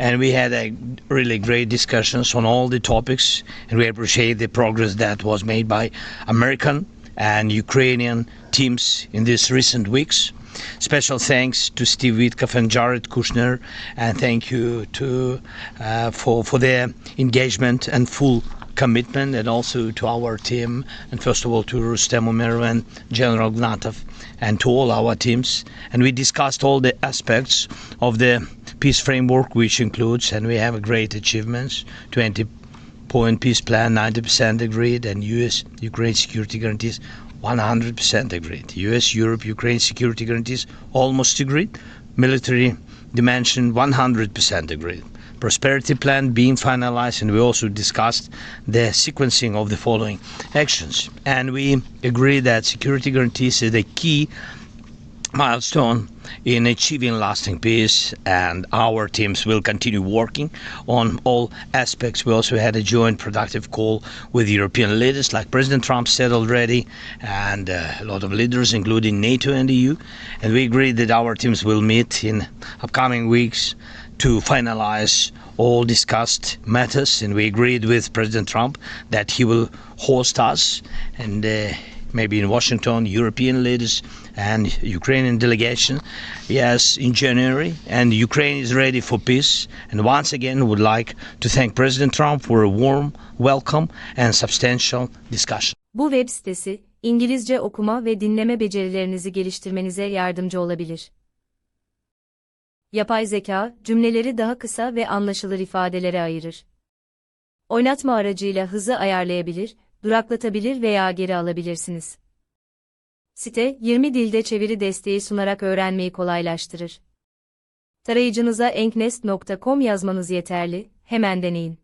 and we had a really great discussions on all the topics, and we appreciate the progress that was made by American and Ukrainian teams in these recent weeks. Special thanks to Steve Witkoff and Jared Kushner, and thank you to uh, for for their engagement and full commitment, and also to our team, and first of all to Rustem Umerov and General Gnatov, and to all our teams. And we discussed all the aspects of the peace framework, which includes, and we have great achievements, 20 point peace plan, 90% agreed, and U.S. Ukraine security guarantees 100% agreed. US, Europe, Ukraine security guarantees almost agreed. Military dimension 100% agreed. Prosperity plan being finalized, and we also discussed the sequencing of the following actions. And we agree that security guarantees is the key milestone in achieving lasting peace and our teams will continue working on all aspects. We also had a joint productive call with european leaders like president trump said already and uh, a lot of leaders including nato and the eu and we agreed that our teams will meet in upcoming weeks to finalize all discussed matters. And we agreed with president trump that he will host us. And uh, maybe in Washington, European leaders and Ukrainian delegation, yes, in January. And Ukraine is ready for peace. And once again, would like to thank President Trump for a warm welcome and substantial discussion. Bu web sitesi, İngilizce okuma ve dinleme becerilerinizi geliştirmenize yardımcı olabilir. Yapay zeka, cümleleri daha kısa ve anlaşılır ifadelere ayırır. Oynatma aracıyla hızı ayarlayabilir, duraklatabilir veya geri alabilirsiniz. Site, 20 dilde çeviri desteği sunarak öğrenmeyi kolaylaştırır. Tarayıcınıza enknest.com yazmanız yeterli, hemen deneyin.